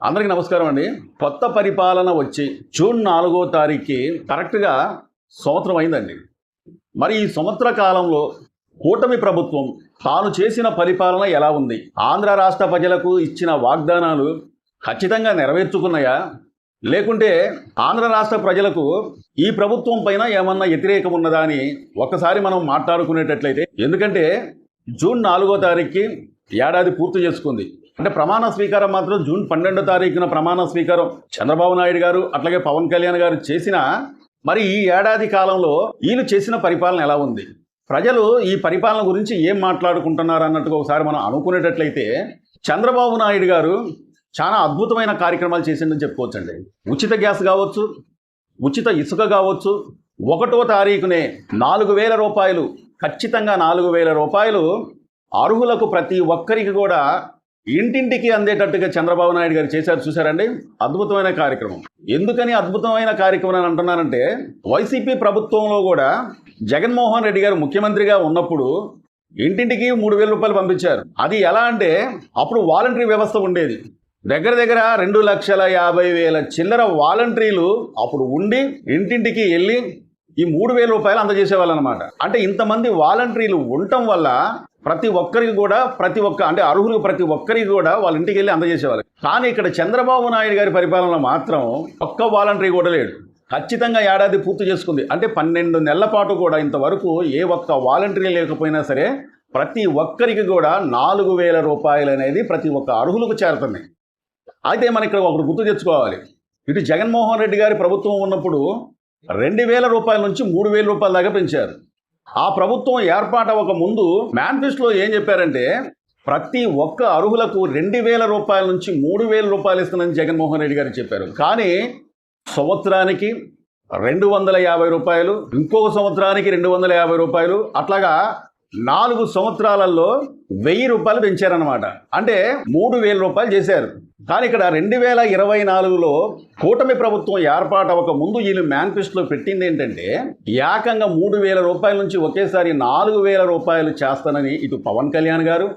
అందరికీ నమస్కారం అండి. కొత్త పరిపాలన వచ్చి జూన్ నాలుగో తారీఖుకి కరెక్ట్గా సంవత్సరం అయిందండి. మరి ఈ సంవత్సర కాలంలో కూటమి ప్రభుత్వం తాను చేసిన పరిపాలన ఎలా ఉంది? ఆంధ్ర రాష్ట్ర ప్రజలకు ఇచ్చిన వాగ్దానాలు ఖచ్చితంగా నెరవేర్చుకున్నాయా? లేకుంటే ఆంధ్ర రాష్ట్ర ప్రజలకు ఈ ప్రభుత్వం పైన ఏమన్నా వ్యతిరేకం ఉన్నదా అని ఒక్కసారి మనం మాట్లాడుకునేటట్లయితే ఎందుకంటే జూన్ నాలుగో తారీఖుకి ఏడాది పూర్తి చేసుకుంది. అంటే ప్రమాణ స్వీకారం మాత్రం జూన్ పన్నెండో తారీఖున ప్రమాణ స్వీకారం చంద్రబాబు నాయుడు గారు అట్లాగే పవన్ కళ్యాణ్ గారు చేసిన మరి ఈ ఏడాది కాలంలో వీళ్ళు చేసిన పరిపాలన ఎలా ఉంది? ప్రజలు ఈ పరిపాలన గురించి ఏం మాట్లాడుకుంటున్నారు అన్నట్టుగా ఒకసారి మనం అనుకునేటట్లయితే చంద్రబాబు నాయుడు గారు చాలా అద్భుతమైన కార్యక్రమాలు చేసిండని చెప్పుకోవచ్చండి. ఉచిత గ్యాస్ కావచ్చు ఉచిత ఇసుక కావచ్చు ఒకటో తారీఖునే నాలుగు వేల రూపాయలు ఖచ్చితంగా నాలుగు వేల రూపాయలు అర్హులకు ప్రతి ఒక్కరికి కూడా ఇంటింటికి అందేటట్టుగా చంద్రబాబు నాయుడు గారు చేశారు చూశారండి? అద్భుతమైన కార్యక్రమం. ఎందుకని అద్భుతమైన కార్యక్రమం అని అంటున్నానంటే వైసీపీ ప్రభుత్వంలో కూడా జగన్మోహన్ రెడ్డి గారు ముఖ్యమంత్రిగా ఉన్నప్పుడు ఇంటింటికి మూడు వేల రూపాయలు పంపించారు. అది ఎలా అంటే అప్పుడు వాలంటరీ వ్యవస్థ ఉండేది. దగ్గర దగ్గర రెండు లక్షల యాభై వేల చిల్లర వాలంటీర్లు అప్పుడు ఉండి ఇంటింటికి వెళ్ళి ఈ మూడు వేల రూపాయలు అందజేసేవాళ్ళు అనమాట అంటే ఇంతమంది వాలంటీర్లు ఉండటం వల్ల ప్రతి ఒక్కరికి కూడా ప్రతి ఒక్క అంటే అర్హులు ప్రతి ఒక్కరికి కూడా వాళ్ళ ఇంటికి వెళ్ళి అందజేసేవారు. కానీ ఇక్కడ చంద్రబాబు నాయుడు గారి పరిపాలన మాత్రం ఒక్క వాలంటరీ కూడా లేడు. ఖచ్చితంగా ఏడాది పూర్తి చేసుకుంది. అంటే పన్నెండు నెలల పాటు కూడా ఇంతవరకు ఏ ఒక్క వాలంటరీ లేకపోయినా సరే ప్రతి ఒక్కరికి కూడా నాలుగు వేల రూపాయలు అనేది ప్రతి ఒక్క అర్హులకు చేరుతున్నాయి అయితే మనం ఇక్కడ ఒకటి గుర్తు తెచ్చుకోవాలి. ఇటు జగన్మోహన్ రెడ్డి గారి ప్రభుత్వం ఉన్నప్పుడు రెండు వేల రూపాయల నుంచి మూడు వేల రూపాయల దాకా పెంచారు. ఆ ప్రభుత్వం ఏర్పాటవ్వక ముందు మేనిఫెస్టోలో ఏం చెప్పారంటే ప్రతి ఒక్క అర్హులకు రెండు వేల రూపాయల నుంచి మూడు వేల రూపాయలు ఇస్తానని జగన్మోహన్ రెడ్డి గారు చెప్పారు. కానీ సంవత్సరానికి రెండు వందల యాభై రూపాయలు ఇంకొక సంవత్సరానికి రెండు వందల యాభై రూపాయలు అట్లాగా నాలుగు సంవత్సరాలలో వెయ్యి రూపాయలు పెంచారనమాట అంటే మూడు వేల రూపాయలు చేశారు. కానీ ఇక్కడ రెండు వేల ఇరవై నాలుగులో కూటమి ప్రభుత్వం ఏర్పాటు అవ్వక ముందు వీళ్ళు మేనిఫెస్టోలో పెట్టింది ఏంటంటే ఏకంగా మూడు వేల రూపాయల నుంచి ఒకేసారి నాలుగు వేల రూపాయలు చేస్తానని ఇటు పవన్ కళ్యాణ్ గారు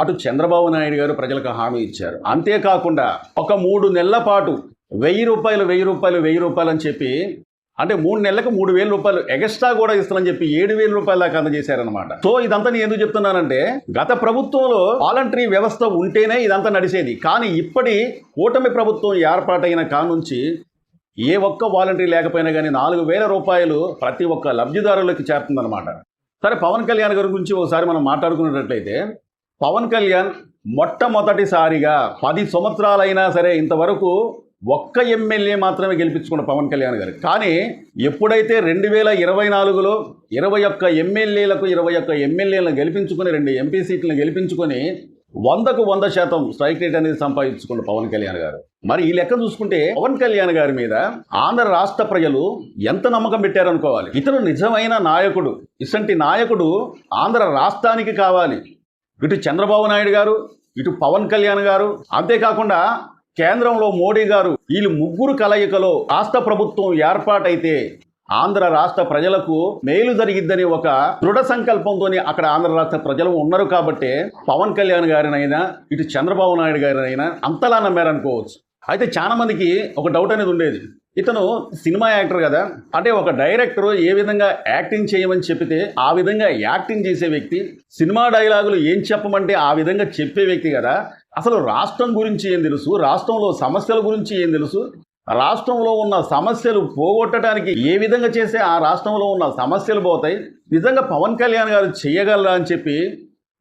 అటు చంద్రబాబు నాయుడు గారు ప్రజలకు హామీ ఇచ్చారు. అంతేకాకుండా ఒక మూడు నెలల పాటు వెయ్యి రూపాయలు వెయ్యి రూపాయలు వెయ్యి రూపాయలు అని చెప్పి అంటే మూడు నెలలకు మూడు వేల రూపాయలు ఎక్స్ట్రా కూడా ఇస్తానని చెప్పి ఏడు వేల రూపాయల దాకా అందజేశారనమాట సో ఇదంతా నేను ఎందుకు చెప్తున్నానంటే గత ప్రభుత్వంలో వాలంటరీ వ్యవస్థ ఉంటేనే ఇదంతా నడిచేది. కానీ ఇప్పటి కూటమి ప్రభుత్వం ఏర్పాటైన కానుంచి ఏ ఒక్క వాలంటరీ లేకపోయినా కానీ నాలుగు వేల రూపాయలు ప్రతి ఒక్క లబ్ధిదారులకి చేరుతుందన్నమాట. సరే పవన్ కళ్యాణ్ గారి గురించి ఒకసారి మనం మాట్లాడుకున్నట్లయితే పవన్ కళ్యాణ్ మొట్టమొదటిసారిగా పది సంవత్సరాలైనా సరే ఇంతవరకు ఒక్క ఎమ్మెల్యే మాత్రమే గెలిపించుకున్న పవన్ కళ్యాణ్ గారు. కానీ ఎప్పుడైతే రెండు వేల ఇరవై నాలుగులో ఇరవై ఒక్క ఎమ్మెల్యేలకు ఇరవై ఒక్క ఎమ్మెల్యేలను గెలిపించుకొని రెండు ఎంపీ సీట్లను గెలిపించుకొని వందకు వంద శాతం స్ట్రైక్ రేట్ అనేది సంపాదించుకున్న పవన్ కళ్యాణ్ గారు. మరి ఈ లెక్క చూసుకుంటే పవన్ కళ్యాణ్ గారి మీద ఆంధ్ర రాష్ట్ర ప్రజలు ఎంత నమ్మకం పెట్టారనుకోవాలి. ఇతను నిజమైన నాయకుడు ఇసంటి నాయకుడు ఆంధ్ర రాష్ట్రానికి కావాలి. ఇటు చంద్రబాబు నాయుడు గారు ఇటు పవన్ కళ్యాణ్ గారు. అంతేకాకుండా కేంద్రంలో మోడీ గారు వీళ్ళు ముగ్గురు కలయికలో రాష్ట్ర ప్రభుత్వం ఏర్పాటైతే ఆంధ్ర రాష్ట్ర ప్రజలకు మేలు జరిగిద్దని ఒక దృఢ సంకల్పంతోనే అక్కడ ఆంధ్ర రాష్ట్ర ప్రజలు ఉన్నారు కాబట్టి పవన్ కళ్యాణ్ గారినైనా ఇటు చంద్రబాబు నాయుడు గారినైనా అంతలా నమ్మారనుకోవచ్చు అయితే చాలా మందికి ఒక డౌట్ అనేది ఉండేది. ఇతను సినిమా యాక్టర్ కదా. అంటే ఒక డైరెక్టర్ ఏ విధంగా యాక్టింగ్ చేయమని చెప్పితే ఆ విధంగా యాక్టింగ్ చేసే వ్యక్తి సినిమా డైలాగులు ఏం చెప్పమంటే ఆ విధంగా చెప్పే వ్యక్తి కదా. అసలు రాష్ట్రం గురించి ఏం తెలుసు? రాష్ట్రంలో సమస్యల గురించి ఏం తెలుసు? రాష్ట్రంలో ఉన్న సమస్యలు పోగొట్టడానికి ఏ విధంగా చేస్తే ఆ రాష్ట్రంలో ఉన్న సమస్యలు పోతాయి? నిజంగా పవన్ కళ్యాణ్ గారు చేయగలరా అని చెప్పి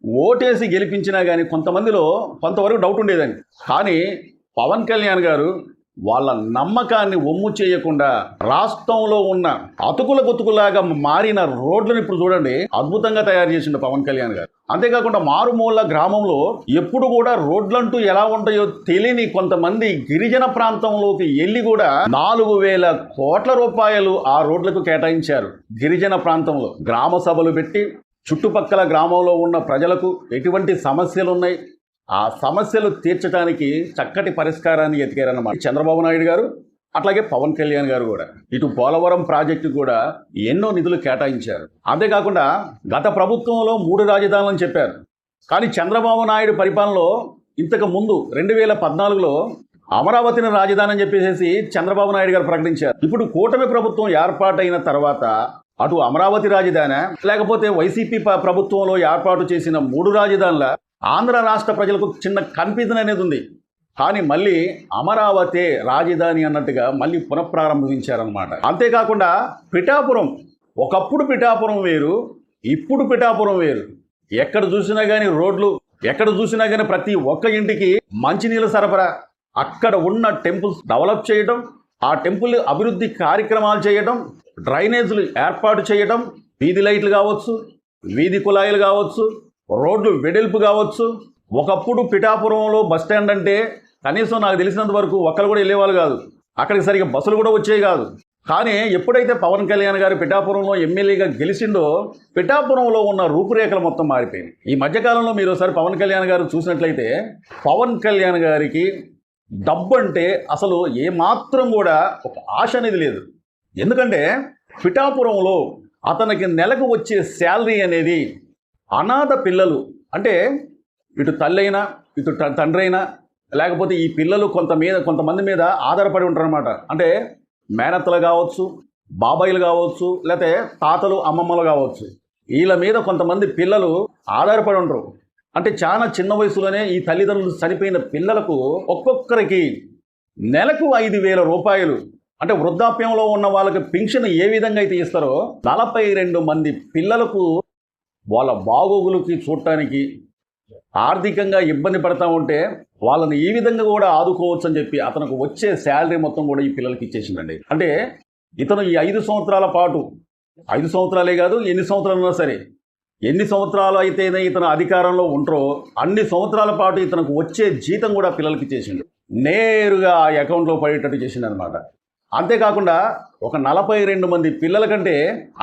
ఓటేసి గెలిపించినా కానీ కొంతమందిలో కొంతవరకు డౌట్ ఉండేదండి. కానీ పవన్ కళ్యాణ్ గారు వాళ్ళ నమ్మకాన్ని ఒమ్ము చేయకుండా రాష్ట్రంలో ఉన్న అతుకుల గుతుకులాగా మారిన రోడ్లను ఇప్పుడు చూడండి అద్భుతంగా తయారు చేసిండు పవన్ కళ్యాణ్ గారు. అంతేకాకుండా మారుమూల గ్రామంలో ఎప్పుడు కూడా రోడ్లంటూ ఎలా ఉంటాయో తెలియని కొంతమంది గిరిజన ప్రాంతంలోకి వెళ్ళి కూడా నాలుగు వేల కోట్ల రూపాయలు ఆ రోడ్లకు కేటాయించారు. గిరిజన ప్రాంతంలో గ్రామ సభలు పెట్టి చుట్టుపక్కల గ్రామంలో ఉన్న ప్రజలకు ఎటువంటి సమస్యలు ఉన్నాయి ఆ సమస్యలు తీర్చడానికి చక్కటి పరిష్కారాన్ని ఎతికారన్నమాట. చంద్రబాబు నాయుడు గారు అట్లాగే పవన్ కళ్యాణ్ గారు కూడా. ఇటు పోలవరం ప్రాజెక్టు కూడా ఎన్నో నిధులు కేటాయించారు. అంతేకాకుండా గత ప్రభుత్వంలో మూడు రాజధానులని చెప్పారు. కానీ చంద్రబాబు నాయుడు పరిపాలనలో ఇంతకు ముందు రెండు వేల పద్నాలుగులో అమరావతిని రాజధాని అని చెప్పేసి చంద్రబాబు నాయుడు గారు ప్రకటించారు. ఇప్పుడు కూటమి ప్రభుత్వం ఏర్పాటైన తర్వాత అటు అమరావతి రాజధాని లేకపోతే వైసీపీ ప్రభుత్వంలో ఏర్పాటు చేసిన మూడు రాజధానుల ఆంధ్ర రాష్ట్ర ప్రజలకు చిన్న కన్ఫ్యూజన్ అనేది ఉంది. కానీ మళ్ళీ అమరావతి రాజధాని అన్నట్టుగా మళ్ళీ పునఃప్రారంభించారనమాట అంతేకాకుండా పిఠాపురం ఒకప్పుడు పిఠాపురం వేరు ఇప్పుడు పిఠాపురం వేరు. ఎక్కడ చూసినా కానీ రోడ్లు ఎక్కడ చూసినా కానీ ప్రతి ఒక్క ఇంటికి మంచినీళ్ళ సరఫరా. అక్కడ ఉన్న టెంపుల్స్ డెవలప్ చేయడం ఆ టెంపుల్ అభివృద్ధి కార్యక్రమాలు చేయడం డ్రైనేజీలు ఏర్పాటు చేయడం వీధి లైట్లు కావచ్చు వీధి కుళాయిలు కావచ్చు రోడ్లు వెడల్పు కావచ్చు. ఒకప్పుడు పిఠాపురంలో బస్ స్టాండ్ అంటే కనీసం నాకు తెలిసినంత వరకు ఒక్కరు కూడా వెళ్ళేవాళ్ళు కాదు. అక్కడికి సరిగ్గా బస్సులు కూడా వచ్చేవి కాదు. కానీ ఎప్పుడైతే పవన్ కళ్యాణ్ గారు పిఠాపురంలో ఎమ్మెల్యేగా గెలిచిండో పిఠాపురంలో ఉన్న రూపురేఖలు మొత్తం మారిపోయినాయి. ఈ మధ్యకాలంలో మీరు ఒకసారి పవన్ కళ్యాణ్ గారు చూసినట్లయితే పవన్ కళ్యాణ్ గారికి డబ్బు అంటే అసలు ఏమాత్రం కూడా ఒక ఆశ అనేది లేదు. ఎందుకంటే పిఠాపురంలో అతనికి నెలకు వచ్చే శాలరీ అనేది అనాథ పిల్లలు అంటే ఇటు తల్లైనా ఇటు త- తండ్రి అయినా లేకపోతే ఈ పిల్లలు కొంత మీద కొంతమంది మీద ఆధారపడి ఉంటారనమాట అంటే మేనత్తలు కావచ్చు బాబాయిలు కావచ్చు లేకపోతే తాతలు అమ్మమ్మలు కావచ్చు. వీళ్ళ మీద కొంతమంది పిల్లలు ఆధారపడి ఉంటారు అంటే చాలా చిన్న వయసులోనే ఈ తల్లిదండ్రులు చనిపోయిన పిల్లలకు ఒక్కొక్కరికి నెలకు ఐదు వేల రూపాయలు. అంటే వృద్ధాప్యంలో ఉన్న వాళ్ళకి పింఛన్ ఏ విధంగా అయితే ఇస్తారో నలభై రెండు మంది పిల్లలకు వాళ్ళ బాగోగులకి చూడటానికి ఆర్థికంగా ఇబ్బంది పడతా ఉంటే వాళ్ళని ఈ విధంగా కూడా ఆదుకోవచ్చు అని చెప్పి అతనికి వచ్చే శాలరీ మొత్తం కూడా ఈ పిల్లలకి ఇచ్చేసిందండి. అంటే ఇతను ఈ ఐదు సంవత్సరాల పాటు ఐదు సంవత్సరాలే కాదు ఎన్ని సంవత్సరాలున్నా సరే ఎన్ని సంవత్సరాలు అయితేనే ఇతను అధికారంలో ఉంటారో అన్ని సంవత్సరాల పాటు ఇతనికి వచ్చే జీతం కూడా పిల్లలకి చేసిండు నేరుగా ఆ అకౌంట్లో పడేటట్టు చేసిండు అనమాట అంతేకాకుండా ఒక నలభై రెండు మంది పిల్లల కంటే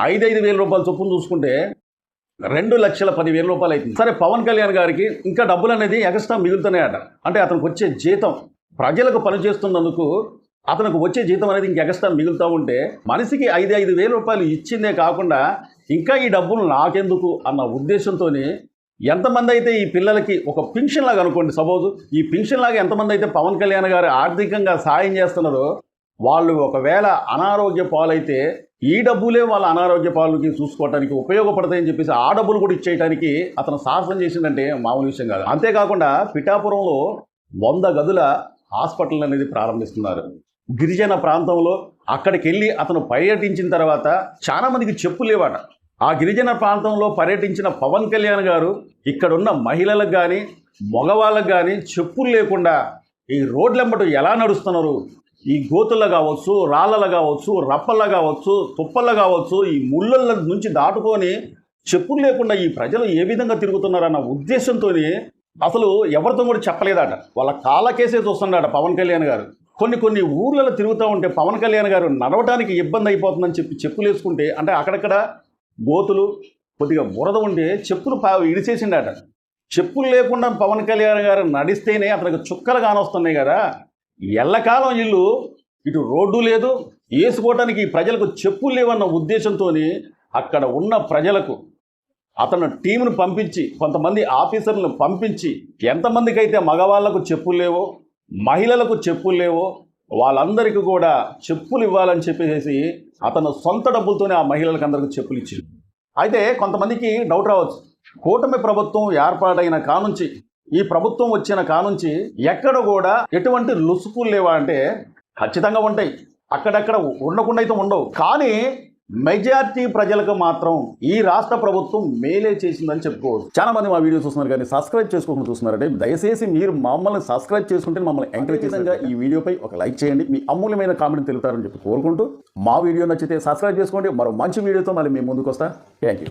ఐదైదు వేల రూపాయల చొప్పున చూసుకుంటే రెండు లక్షల పదివేల రూపాయలు అవుతుంది. సరే పవన్ కళ్యాణ్ గారికి ఇంకా డబ్బులు అనేది ఎక్స్ట్రా మిగులుతున్నాయట. అంటే అతనికి వచ్చే జీతం ప్రజలకు పనిచేస్తున్నందుకు అతనికి వచ్చే జీతం అనేది ఇంక ఎక్స్ట్రా మిగులుతూ ఉంటే మనిషికి ఐదు ఐదు వేల రూపాయలు ఇచ్చిందే కాకుండా ఇంకా ఈ డబ్బులు నాకెందుకు అన్న ఉద్దేశంతో ఎంతమంది అయితే ఈ పిల్లలకి ఒక పింఛన్ లాగా అనుకోండి సపోజ్ ఈ పింఛన్ లాగా ఎంతమంది అయితే పవన్ కళ్యాణ్ గారు ఆర్థికంగా సాయం చేస్తున్నారో వాళ్ళు ఒకవేళ అనారోగ్య పాలైతే ఈ డబ్బులే వాళ్ళ అనారోగ్య పాలకి చూసుకోవడానికి ఉపయోగపడతాయని చెప్పేసి ఆ డబ్బులు కూడా ఇచ్చేయడానికి అతను సాహసం చేసిందంటే మామూలు విషయం కాదు. అంతేకాకుండా పిఠాపురంలో వంద గదుల హాస్పిటల్ అనేది ప్రారంభిస్తున్నారు. గిరిజన ప్రాంతంలో అక్కడికి వెళ్ళి అతను పర్యటించిన తర్వాత చాలా మందికి చెప్పు ఆ గిరిజన ప్రాంతంలో పర్యటించిన పవన్ కళ్యాణ్ గారు ఇక్కడున్న మహిళలకు కానీ మగవాళ్ళకు కానీ చెప్పులు లేకుండా ఈ రోడ్లెంబట ఎలా నడుస్తున్నారు? ఈ గోతుల్లో కావచ్చు రాళ్ళలో కావచ్చు రప్పల్లో కావచ్చు తుప్పల్లో కావచ్చు ఈ ముళ్ళ నుంచి దాటుకొని చెప్పులు లేకుండా ఈ ప్రజలు ఏ విధంగా తిరుగుతున్నారన్న ఉద్దేశంతో అసలు ఎవరితో కూడా చెప్పలేదట. వాళ్ళ కాలకేసే చూస్తున్నాడు పవన్ కళ్యాణ్ గారు. కొన్ని కొన్ని ఊర్లలో తిరుగుతూ ఉంటే పవన్ కళ్యాణ్ గారు నడవడానికి ఇబ్బంది అయిపోతుందని చెప్పి చెప్పులు వేసుకుంటే అంటే అక్కడక్కడ గోతులు కొద్దిగా బురద ఉంటే చెప్పులు పా ఇడిచేసిండట చెప్పులు లేకుండా పవన్ కళ్యాణ్ గారు నడిస్తేనే అతనికి చుక్కలు కానొస్తున్నాయి కదా. ఎల్లకాలం ఇల్లు ఇటు రోడ్డు లేదు వేసుకోవటానికి ప్రజలకు చెప్పులు లేవన్న ఉద్దేశంతో అక్కడ ఉన్న ప్రజలకు అతను టీంను పంపించి కొంతమంది ఆఫీసర్లను పంపించి ఎంతమందికి అయితే మగవాళ్ళకు చెప్పులు లేవో మహిళలకు చెప్పులు లేవో వాళ్ళందరికీ కూడా చెప్పులు ఇవ్వాలని చెప్పేసి అతను సొంత డబ్బులతోనే ఆ మహిళలకు అందరికీ చెప్పులు ఇచ్చింది అయితే కొంతమందికి డౌట్ రావచ్చు. కూటమి ప్రభుత్వం ఏర్పాటైన కానుంచి ఈ ప్రభుత్వం వచ్చిన కానుంచి ఎక్కడ కూడా ఎటువంటి లుసుకులు లేవా అంటే ఖచ్చితంగా ఉంటాయి. అక్కడక్కడ ఉండకుండా అయితే ఉండవు. కానీ మెజారిటీ ప్రజలకు మాత్రం ఈ రాష్ట్ర ప్రభుత్వం మేలే చేసిందని చెప్పుకోవచ్చు. చాలా మంది మా వీడియో చూస్తున్నారు కానీ సబ్స్క్రైబ్ చేసుకోకుండా చూస్తున్నారంటే దయచేసి మీరు మమ్మల్ని సబ్స్క్రైబ్ చేసుకుంటే మమ్మల్ని ఎంకరేజ్ చేసినగా ఈ వీడియోపై ఒక లైక్ చేయండి. మీ అమూల్యమైన కామెంట్ తెలుపుతారని చెప్పి కోరుకుంటూ మా వీడియో నచ్చితే సబ్స్క్రైబ్ చేసుకోండి. మరో మంచి వీడియోతో మళ్ళీ మేము ముందుకు వస్తా. Thank you